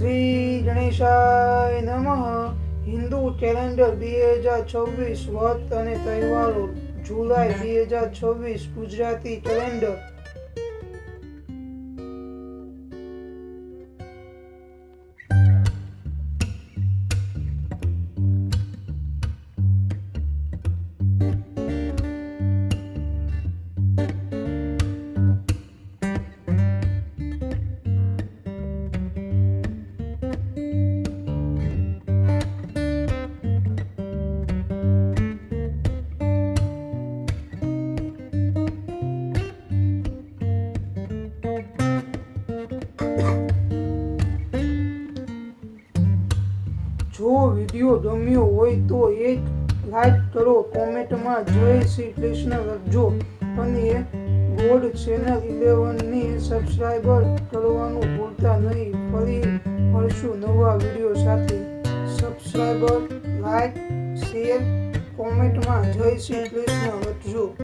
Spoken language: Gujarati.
શ્રી ગણેશાય નમઃ. હિન્દુ કેલેન્ડર બે હજાર છવ્વીસ વ્રત અને તહેવારો જુલાઈ બે હજાર છવ્વીસ ગુજરાતી કેલેન્ડર. જો વીડિયો ગમ્યો હોય તો એક લાઈક કરો, કોમેન્ટમાં જય શ્રી કૃષ્ણ લખજો. અને ગોડ ચેનલ ઇલેવનને સબસ્ક્રાઈબર કરવાનું ભૂલતા નહીં. ફરી મળશું નવા વીડિયો સાથે. સબસ્ક્રાઈબર લાઈક, શેર, કોમેન્ટમાં જય શ્રી કૃષ્ણ લખજો.